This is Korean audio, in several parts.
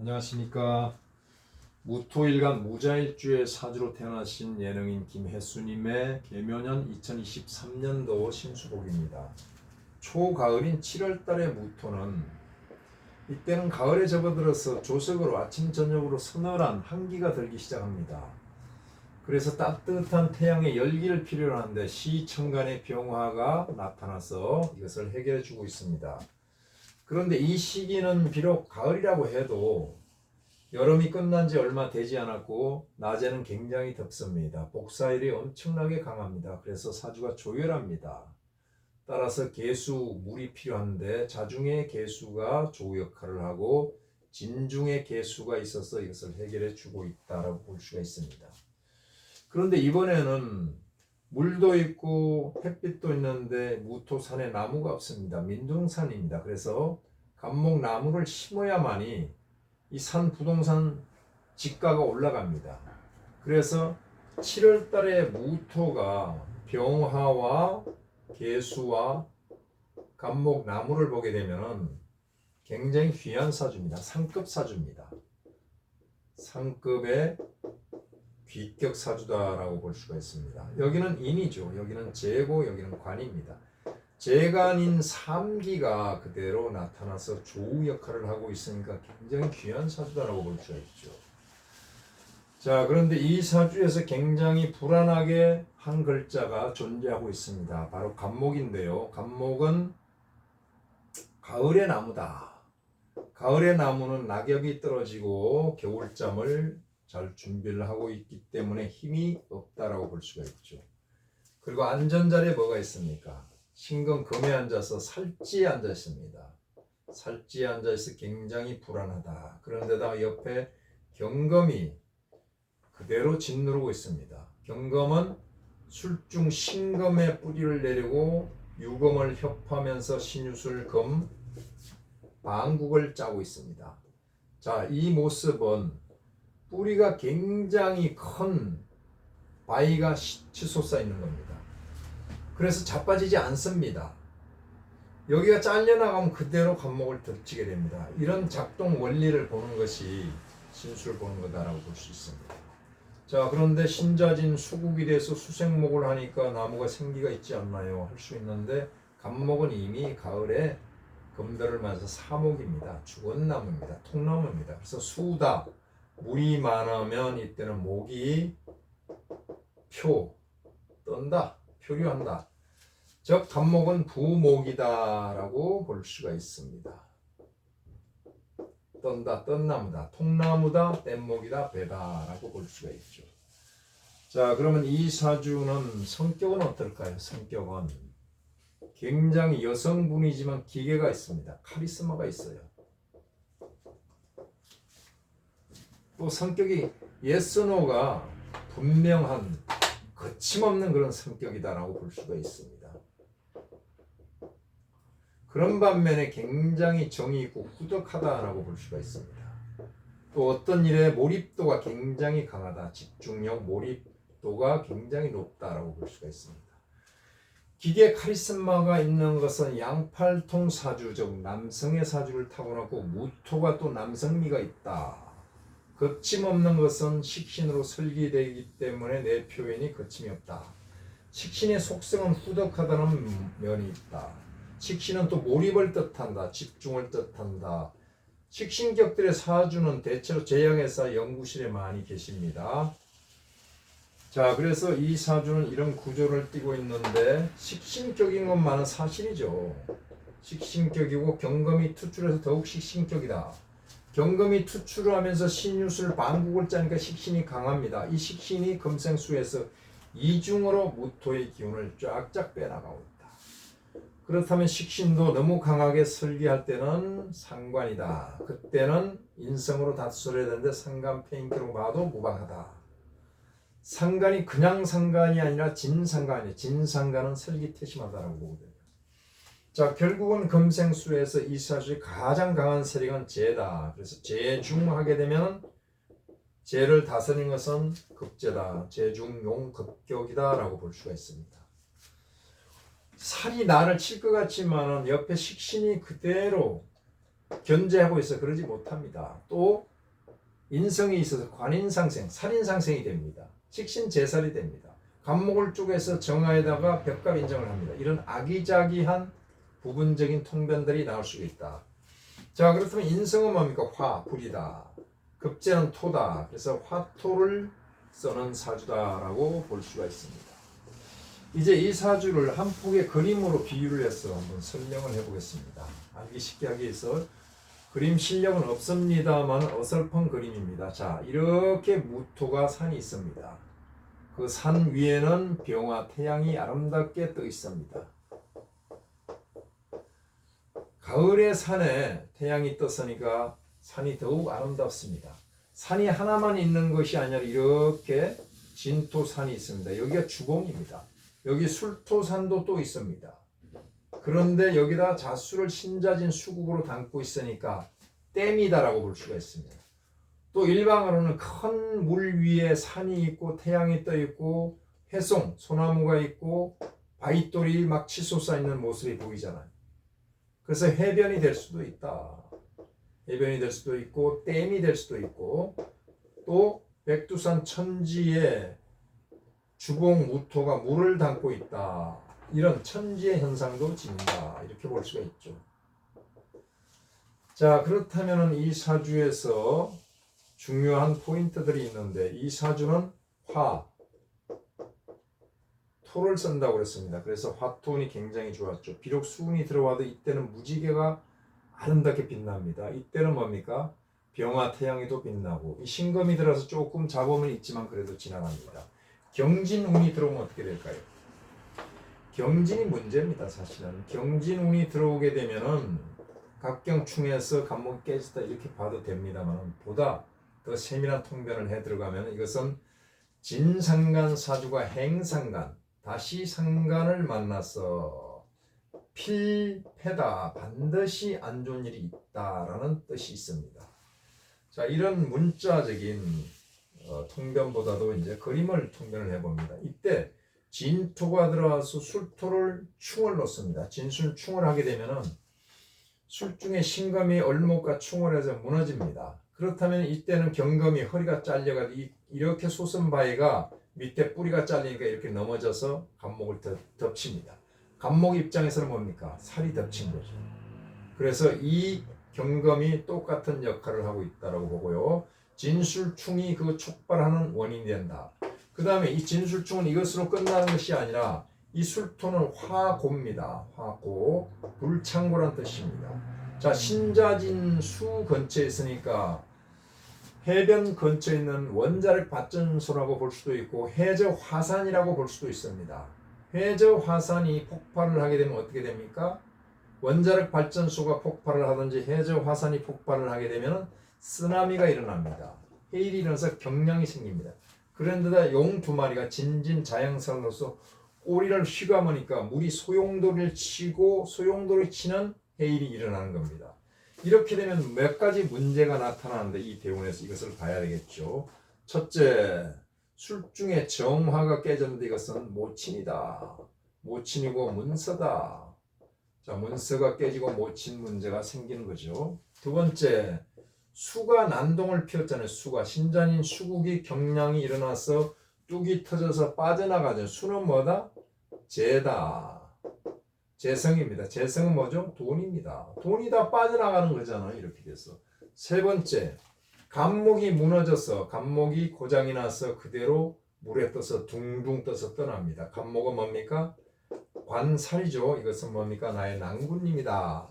안녕하십니까. 무토일간 무자일주의 사주로 태어나신 예능인 김혜수님의 개묘년 2023년도 신수복입니다. 초가을인 7월달의 무토는 이때는 가을에 접어들어서 조석으로 아침 저녁으로 서늘한 한기가 들기 시작합니다. 그래서 따뜻한 태양의 열기를 필요로 하는데 시천간의 병화가 나타나서 이것을 해결해 주고 있습니다. 그런데 이 시기는 비록 가을이라고 해도 여름이 끝난 지 얼마 되지 않았고 낮에는 굉장히 덥습니다. 복사일이 엄청나게 강합니다. 그래서 사주가 조열합니다. 따라서 개수 물이 필요한데 자중의 개수가 조 역할을 하고 진중의 개수가 있어서 이것을 해결해 주고 있다라고 볼 수가 있습니다. 그런데 이번에는 물도 있고 햇빛도 있는데 무토산에 나무가 없습니다. 민둥산입니다. 그래서 감목 나무를 심어야만이 이 산 부동산 지가가 올라갑니다. 그래서 7월 달에 무토가 병화와 개수와 감목 나무를 보게 되면은 굉장히 귀한 사주입니다. 상급 사주입니다. 상급의 귀격 사주다라고 볼 수가 있습니다. 여기는 인이죠. 여기는 재고, 여기는 관입니다. 재간인 삼기가 그대로 나타나서 조우 역할을 하고 있으니까 굉장히 귀한 사주다라고 볼 수가 있죠. 자, 그런데 이 사주에서 굉장히 불안하게 한 글자가 존재하고 있습니다. 바로 간목인데요. 간목은 가을의 나무다. 가을의 나무는 낙엽이 떨어지고 겨울잠을 잘 준비를 하고 있기 때문에 힘이 없다라고 볼 수가 있죠. 그리고 안전자리에 뭐가 있습니까? 신금 금에 앉아서 살찌에 앉아 있습니다. 살찌에 앉아 있어 굉장히 불안하다. 그런데다 옆에 경금이 그대로 짓누르고 있습니다. 경금은 술중 신금의 뿌리를 내리고 유금을 협하면서 신유술 금 방국을 짜고 있습니다. 자, 이 모습은 뿌리가 굉장히 큰 바위가 치솟아 있는 겁니다. 그래서 자빠지지 않습니다. 여기가 잘려나가면 그대로 감목을 덮치게 됩니다. 이런 작동 원리를 보는 것이 신수를 보는 거다라고 볼 수 있습니다. 자, 그런데 신자진 수국이 돼서 수생목을 하니까 나무가 생기가 있지 않나요? 할 수 있는데 감목은 이미 가을에 금들을 맞아서 사목입니다. 죽은 나무입니다. 통나무입니다. 그래서 수다, 물이 많으면 이때는 목이 표 떤다 표류한다. 즉 간목은 부목이다라고 볼 수가 있습니다. 떤다 떤나무다 통나무다 뗏목이다 배다라고 볼 수가 있죠. 자 그러면 이 사주는 성격은 어떨까요? 성격은 굉장히 여성분이지만 기계가 있습니다. 카리스마가 있어요 또 성격이 예스노가 분명한 거침없는 그런 성격이다라고 볼 수가 있습니다. 그런 반면에 굉장히 정이 있고 후덕하다라고 볼 수가 있습니다. 또 어떤 일에 몰입도가 굉장히 강하다. 집중력, 몰입도가 굉장히 높다라고 볼 수가 있습니다. 기계 카리스마가 있는 것은 양팔통 사주, 즉 남성의 사주를 타고났고 무토가 또 남성미가 있다. 거침없는 것은 식신으로 설계되기 때문에 내 표현이 거침이 없다. 식신의 속성은 후덕하다는 면이 있다. 식신은 또 몰입을 뜻한다. 집중을 뜻한다. 식신격들의 사주는 대체로 제양회사 연구실에 많이 계십니다. 자, 그래서 이 사주는 이런 구조를 띠고 있는데 식신격인 것만은 사실이죠. 식신격이고 경금이 투출해서 더욱 식신격이다. 경금이 투출을 하면서 신유술 반국을 짜니까 식신이 강합니다. 이 식신이 금생수에서 이중으로 무토의 기운을 쫙쫙 빼나가고 있다. 그렇다면 식신도 너무 강하게 설계할 때는 상관이다. 그때는 인성으로 다투를 해야 되는데 상관 페인기로 봐도 무방하다. 상관이 그냥 상관이 아니라 진상관이 진상관은 설기태심하다라고 보거든요. 자, 결국은 금생수에서 이 사주의 가장 강한 세력은 재다. 그래서 재중하게 되면 재를 다스리는 것은 급재다. 재중용 급격이다라고 볼 수가 있습니다. 살이 나를 칠 것 같지만은 옆에 식신이 그대로 견제하고 있어 그러지 못합니다. 또 인성이 있어서 관인상생, 살인상생이 됩니다. 식신제살이 됩니다. 간목을 쪼개서 정화에다가 벽갑 인정을 합니다. 이런 아기자기한 부분적인 통변들이 나올 수 있다. 자 그렇다면 인성은 뭡니까? 화, 불이다. 급제는 토다. 그래서 화토를 써는 사주다라고 볼 수가 있습니다. 이제 이 사주를 한 폭의 그림으로 비유를 해서 한번 설명을 해보겠습니다. 알기 쉽게 하기 위해서 그림 실력은 없습니다만 어설픈 그림입니다. 자, 이렇게 무토가 산이 있습니다. 그 산 위에는 병화 태양이 아름답게 떠 있습니다. 가을의 산에 태양이 떴으니까 산이 더욱 아름답습니다. 산이 하나만 있는 것이 아니라 이렇게 진토산이 있습니다. 여기가 주봉입니다. 여기 술토산도 또 있습니다. 그런데 여기다 자수를 신자진 수국으로 담고 있으니까 댐이다라고 볼 수가 있습니다. 또 일방으로는 큰 물 위에 산이 있고 태양이 떠 있고 해송, 소나무가 있고 바위돌이 막 치솟아 있는 모습이 보이잖아요. 그래서 해변이 될 수도 있다. 해변이 될 수도 있고 댐이 될 수도 있고 또 백두산 천지에 주봉 무토가 물을 담고 있다. 이런 천지의 현상도 지닌다. 이렇게 볼 수가 있죠. 자, 그렇다면 이 사주에서 중요한 포인트들이 있는데 이 사주는 화, 토를 쓴다고 그랬습니다. 그래서 화토운이 굉장히 좋았죠. 비록 수운이 들어와도 이때는 무지개가 아름답게 빛납니다. 이때는 뭡니까? 병화 태양이도 빛나고 이 신금이 들어서 조금 잡음은 있지만 그래도 지나갑니다. 경진운이 들어오면 어떻게 될까요? 경진이 문제입니다. 사실은 경진운이 들어오게 되면은 각경충에서 간목이 깨지다 이렇게 봐도 됩니다만 보다 더 세밀한 통변을 해 들어가면 이것은 진상간 사주가 행상간 다시 상간을 만나서 필패다 반드시 안 좋은 일이 있다라는 뜻이 있습니다. 자 이런 문자적인 어, 통변보다도 이제 그림을 통변을 해봅니다. 이때 진토가 들어와서 술토를 충을 놓습니다. 진술 충을 하게 되면은 술 중에 신금이 얼목과 충을 해서 무너집니다. 그렇다면 이때는 경금이 허리가 잘려가 이렇게 솟은 바위가 밑에 뿌리가 잘리니까 이렇게 넘어져서 간목을 덮, 덮칩니다. 간목 입장에서는 뭡니까? 살이 덮친 거죠. 그래서 이 경금이 똑같은 역할을 하고 있다라고 보고요. 진술충이 그 촉발하는 원인이 된다. 그 다음에 이 진술충은 이것으로 끝나는 것이 아니라 이 술토는 화고입니다. 화고, 불창고란 뜻입니다. 자, 신자진 수 근처에 있으니까 해변 근처에 있는 원자력 발전소라고 볼 수도 있고 해저 화산이라고 볼 수도 있습니다. 해저 화산이 폭발을 하게 되면 어떻게 됩니까? 원자력 발전소가 폭발을 하든지 해저 화산이 폭발을 하게 되면 쓰나미가 일어납니다. 해일이 일어나서 경량이 생깁니다. 그런데다 용 두 마리가 진진 자양살로서 꼬리를 휘감으니까 물이 소용돌이를 치고 소용돌이 치는 해일이 일어나는 겁니다. 이렇게 되면 몇 가지 문제가 나타나는데 이 대운에서 이것을 봐야 되겠죠. 첫째, 술 중에 정화가 깨졌는데 이것은 모친이다. 모친이고 문서다. 자, 문서가 깨지고 모친 문제가 생기는 거죠. 두 번째, 수가 난동을 피웠잖아요. 수가 신자인 수국이 경량이 일어나서 뚝이 터져서 빠져나가죠. 수는 뭐다? 재다. 재성입니다. 재성은 뭐죠? 돈입니다. 돈이 다 빠져나가는 거잖아요. 이렇게 돼서. 세 번째, 감목이 무너져서 감목이 고장이 나서 그대로 물에 떠서 둥둥 떠서 떠납니다. 감목은 뭡니까? 관살이죠. 이것은 뭡니까? 나의 난군입니다.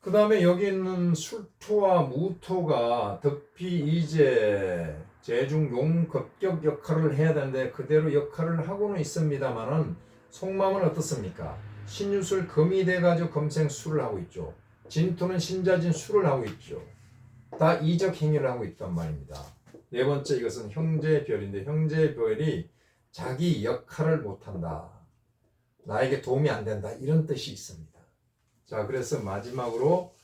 그 다음에 여기 있는 술토와 무토가 덕피 이제 제중 용 급격 역할을 해야 되는데 그대로 역할을 하고는 있습니다만은 속마음은 어떻습니까? 신유술 금이 돼가지고 금생수를 하고 있죠. 진토는 신자진 수를 하고 있죠. 다 이적 행위를 하고 있단 말입니다. 네 번째 이것은 형제별인데 형제별이 자기 역할을 못한다. 나에게 도움이 안 된다. 이런 뜻이 있습니다. 자, 그래서 마지막으로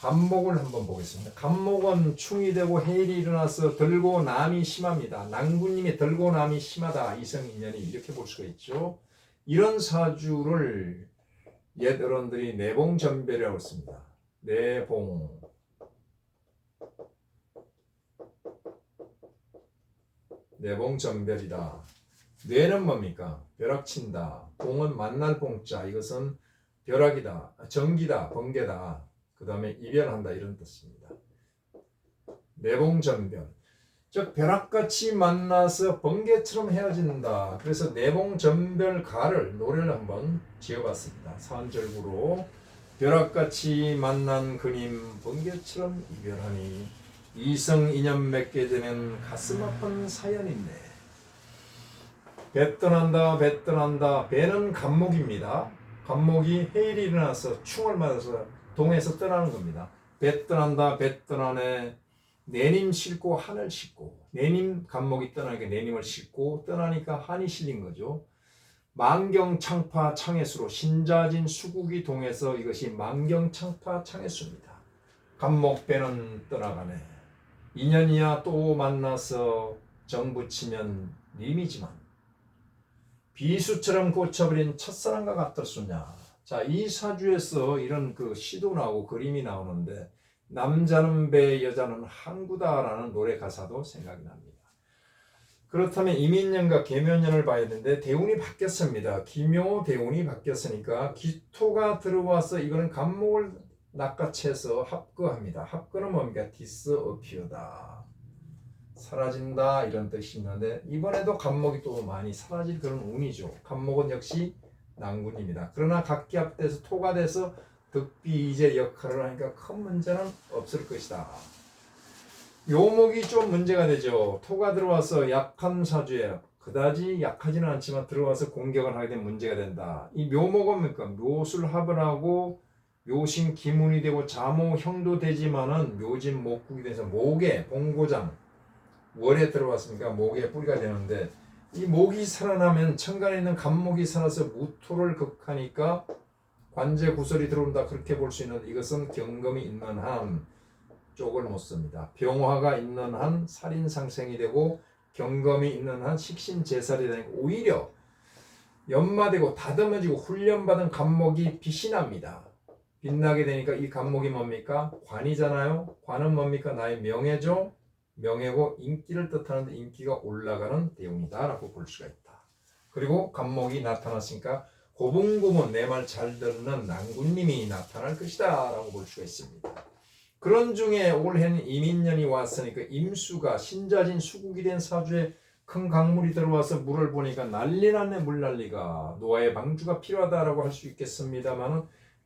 간목을 한번 보겠습니다. 간목은 충이 되고 해일이 일어나서 들고 남이 심합니다. 난구님이 들고 남이 심하다. 이성인연이 이렇게 볼 수가 있죠. 이런 사주를 옛 어른들이 내봉전별이라고 했습니다. 내봉 내봉전별이다. 뇌는 뭡니까? 벼락친다. 봉은 만날 봉자. 이것은 벼락이다. 전기다. 번개다. 그 다음에 이별한다. 이런 뜻입니다. 내봉전별. 즉 벼락같이 만나서 번개처럼 헤어진다. 그래서 내봉 전별 가를 노래를 한번 지어봤습니다. 산절구로 벼락같이 만난 그님 번개처럼 이별하니 이성 인연 맺게 되면 가슴 아픈 사연인데 배 떠난다 배 떠난다 배는 감목입니다. 감목이 해일이 일어나서 충을 맞아서 동에서 떠나는 겁니다. 배 떠난다 배 떠나네 내님 싣고 한을 싣고 내님 감목이 떠나니까 내님을 싣고 떠나니까 한이 실린 거죠. 만경 창파 창해수로 신자진 수국이 동해서 이것이 만경 창파 창해수입니다. 감목배는 떠나가네. 인연이야 또 만나서 정붙이면 님이지만 비수처럼 고쳐버린 첫사랑과 같았소냐. 자, 이 사주에서 이런 그 시도 나오고 그림이 나오는데 남자는 배, 여자는 항구다라는 노래 가사도 생각이 납니다. 그렇다면 이민년과 계묘년을 봐야 되는데 대운이 바뀌었습니다. 기묘 대운이 바뀌었으니까 기토가 들어와서 이거는 간목을 낚아채서 합거합니다. 합거는 뭡니까? 디스어피어다. 사라진다 이런 뜻이 있는데 이번에도 간목이 또 많이 사라질 그런 운이죠. 간목은 역시 난군입니다. 그러나 각기 합돼서 토가 돼서 득비이제 역할을 하니까 큰 문제는 없을 것이다. 묘목이 좀 문제가 되죠. 토가 들어와서 약한 사주에 그다지 약하지는 않지만 들어와서 공격을 하게 되면 문제가 된다. 이 묘목은 뭡니까? 묘술합을 하고 묘신 기문이 되고 자모형도 되지만은 묘진 목국이 돼서 목에 봉고장 월에 들어왔으니까 목에 뿌리가 되는데 이 목이 살아나면 천간에 있는 간목이 살아서 무토를 극하니까 관제 구설이 들어온다 그렇게 볼 수 있는 이것은 경금이 있는 한 쪽을 못 씁니다. 병화가 있는 한 살인 상생이 되고 경금이 있는 한 식신 제살이 되니까 오히려 연마되고 다듬어지고 훈련받은 간목이 빛이 납니다. 빛나게 되니까 이 간목이 뭡니까? 관이잖아요. 관은 뭡니까? 나의 명예죠. 명예고 인기를 뜻하는데 인기가 올라가는 대운이다라고 볼 수가 있다. 그리고 간목이 나타났으니까 고분고분 내 말 잘 듣는 난군님이 나타날 것이다 라고 볼 수가 있습니다. 그런 중에 올해는 이민년이 왔으니까 임수가 신자진 수국이 된 사주에 큰 강물이 들어와서 물을 보니까 난리 났네 물난리가 노아의 방주가 필요하다라고 할 수 있겠습니다만은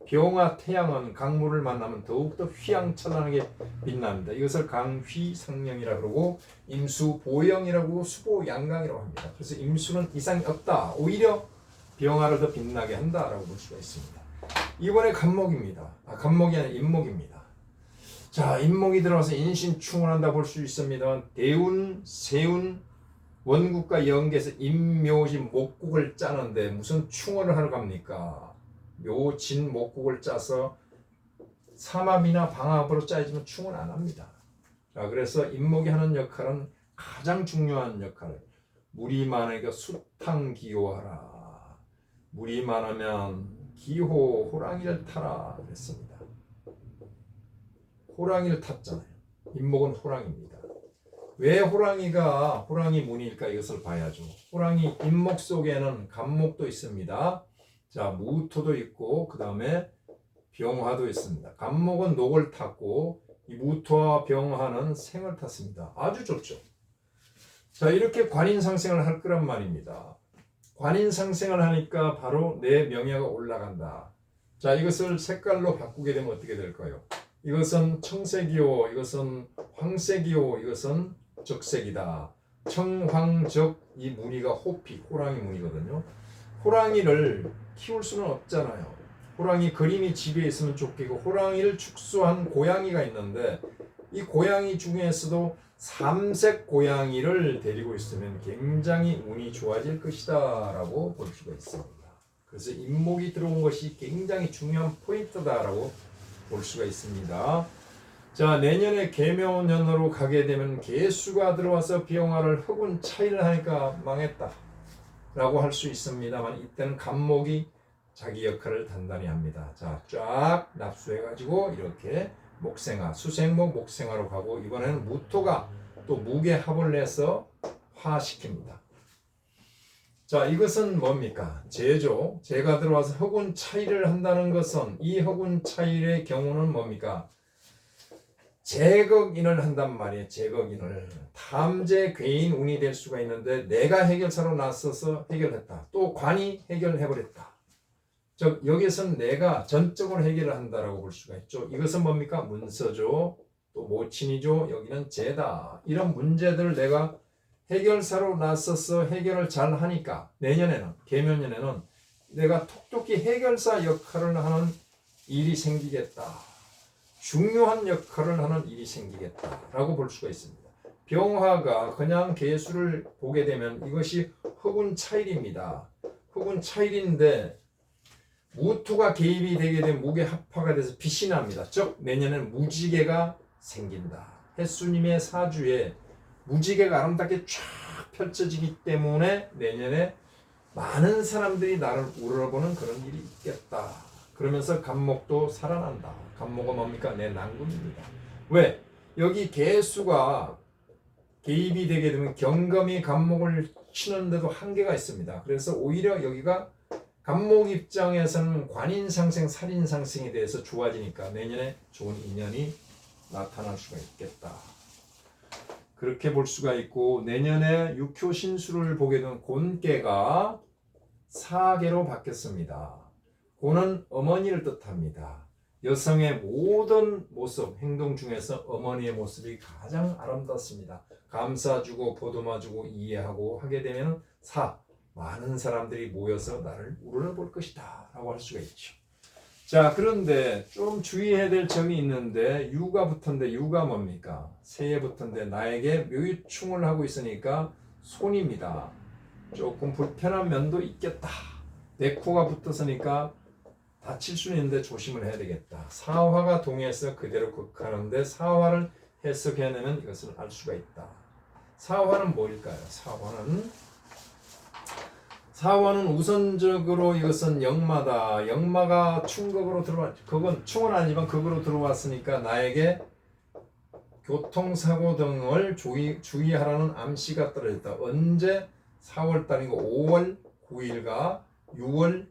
병화 태양은 강물을 만나면 더욱더 휘황찬란하게 빛납니다. 이것을 강휘상령이라 그러고 임수 보영이라고 수보 양강이라고 합니다. 그래서 임수는 이상이 없다. 오히려 병화를 더 빛나게 한다라고 볼 수가 있습니다. 이번에 간목입니다. 아, 간목이 아니라 임목입니다. 자, 임목이 들어와서 인신충을 한다 볼 수 있습니다. 대운, 세운, 원국과 연계에서 임묘진 목국을 짜는데 무슨 충원을 하러 갑니까? 묘진 목국을 짜서 삼합이나 방합으로 짜야지만 충원 안 합니다. 자, 그래서 임목이 하는 역할은 가장 중요한 역할. 물이 많으니까 수탕 기호하라. 물이 많으면 기호 호랑이를 타라 그랬습니다. 호랑이를 탔잖아요. 임목은 호랑입니다. 왜 호랑이가 호랑이 문일까 이것을 봐야죠. 호랑이 임목 속에는 간목도 있습니다. 자 무토도 있고 그 다음에 병화도 있습니다. 간목은 녹을 탔고 이 무토와 병화는 생을 탔습니다. 아주 좋죠. 자 이렇게 관인 상생을 할 거란 말입니다. 관인 상생을 하니까 바로 내 명예가 올라간다. 자 이것을 색깔로 바꾸게 되면 어떻게 될까요? 이것은 청색이요, 이것은 황색이요, 이것은 적색이다. 청황적 이 무늬가 호피, 호랑이 무늬거든요. 호랑이를 키울 수는 없잖아요. 호랑이 그림이 집에 있으면 쫓기고 호랑이를 축소한 고양이가 있는데 이 고양이 중에서도 삼색 고양이를 데리고 있으면 굉장히 운이 좋아질 것이다라고 볼 수가 있습니다. 그래서 인목이 들어온 것이 굉장히 중요한 포인트다라고 볼 수가 있습니다. 자 내년에 개묘년으로 가게 되면 개수가 들어와서 비용화를 흑운 차이를 하니까 망했다 라고 할 수 있습니다만 이때는 간목이 자기 역할을 단단히 합니다. 자, 쫙 납수해가지고 이렇게 목생화, 수생목 목생화로 가고 이번에는 무토가 또 무게 합을 내서 화시킵니다. 자, 이것은 뭡니까? 제조. 제가 들어와서 허군 차이를 한다는 것은 이 허군 차일의 경우는 뭡니까? 제거인을 한단 말이에요. 제거인을 탐제 괴인 운이 될 수가 있는데 내가 해결사로 나서서 해결했다. 또 관이 해결해버렸다. 즉 여기서는 내가 전적으로 해결을 한다라고 볼 수가 있죠. 이것은 뭡니까? 문서죠. 또 모친이죠. 여기는 제다. 이런 문제들을 내가 해결사로 나서서 해결을 잘 하니까 내년에는 개면년에는 내가 톡톡히 해결사 역할을 하는 일이 생기겠다. 중요한 역할을 하는 일이 생기겠다라고 볼 수가 있습니다. 병화가 그냥 개수를 보게 되면 이것이 흑운 차일입니다. 흑운 차일인데 무토가 개입이 되게 되면 무게 합화가 돼서 빛이 납니다. 즉 내년에는 무지개가 생긴다. 햇수님의 사주에 무지개가 아름답게 쫙 펼쳐지기 때문에 내년에 많은 사람들이 나를 우러러보는 그런 일이 있겠다. 그러면서 간목도 살아난다. 간목은 뭡니까? 내 난군입니다. 왜? 여기 개수가 개입이 되게 되면 경금이 간목을 치는데도 한계가 있습니다. 그래서 오히려 여기가 간목 입장에서는 관인 상생, 살인 상생에 대해서 좋아지니까 내년에 좋은 인연이 나타날 수가 있겠다. 그렇게 볼 수가 있고 내년에 육효 신수를 보게 되면 곤계가 사계로 바뀌었습니다. 고는 어머니를 뜻합니다. 여성의 모든 모습, 행동 중에서 어머니의 모습이 가장 아름답습니다. 감싸주고 보듬어주고 이해하고 하게 되면 사, 많은 사람들이 모여서 나를 우러러볼 것이다 라고 할 수가 있죠. 자 그런데 좀 주의해야 될 점이 있는데 유가 붙은데 유가 뭡니까? 새에 붙은데 나에게 묘유충을 하고 있으니까 손입니다. 조금 불편한 면도 있겠다. 네코가 붙었으니까 다칠 수는 있는데 조심을 해야 되겠다. 사화가 동해서 그대로 극하는데 사화를 해석해내면 이것을 알 수가 있다. 사화는 뭘까요? 사화는 사화는 우선적으로 이것은 역마다 역마가 충격으로 들어왔 그건 충은 아니지만 극으로 들어왔으니까 나에게 교통사고 등을 주의, 주의하라는 암시가 떨어졌다. 언제 4월 달이고 5월 9일과 6월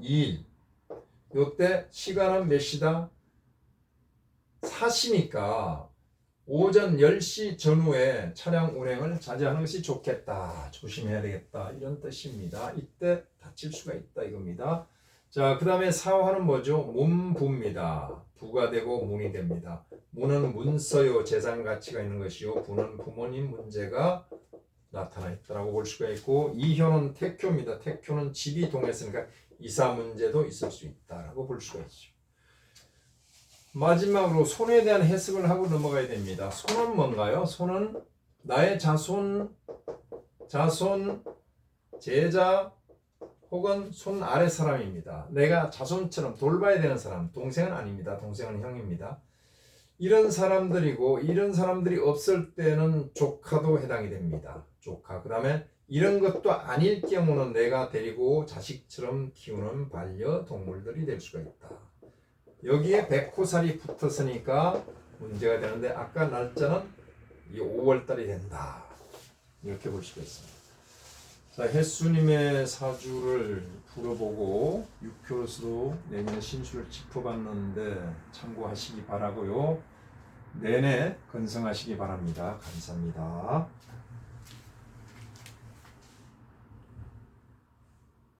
2일 요때 시간은 몇 시다? 사시니까 오전 10시 전후에 차량 운행을 자제하는 것이 좋겠다. 조심해야 되겠다. 이런 뜻입니다. 이때 다칠 수가 있다 이겁니다. 자, 그 다음에 사화는 뭐죠? 문부입니다. 부가 되고 문이 됩니다. 문은 문서요, 재산 가치가 있는 것이요. 부는 부모님 문제가 나타나 있다라고 볼 수가 있고 이효는 태교입니다. 태교는 집이 동했으니까 이사 문제도 있을 수 있다라고 볼 수가 있죠. 마지막으로 손에 대한 해석을 하고 넘어가야 됩니다. 손은 뭔가요? 손은 나의 자손, 자손, 제자 혹은 손 아래 사람입니다. 내가 자손처럼 돌봐야 되는 사람, 동생은 아닙니다. 동생은 형입니다. 이런 사람들이고 이런 사람들이 없을 때는 조카도 해당이 됩니다. 조카. 그다음에 이런 것도 아닐 경우는 내가 데리고 자식처럼 키우는 반려동물들이 될 수가 있다. 여기에 백호살이 붙었으니까 문제가 되는데 아까 날짜는 이 5월 달이 된다. 이렇게 있습니다. 자, 햇수님의 사주를 풀어보고 육효수로 내년 신수를 짚어봤는데 참고하시기 바라고요. 내내 건성하시기 바랍니다. 감사합니다.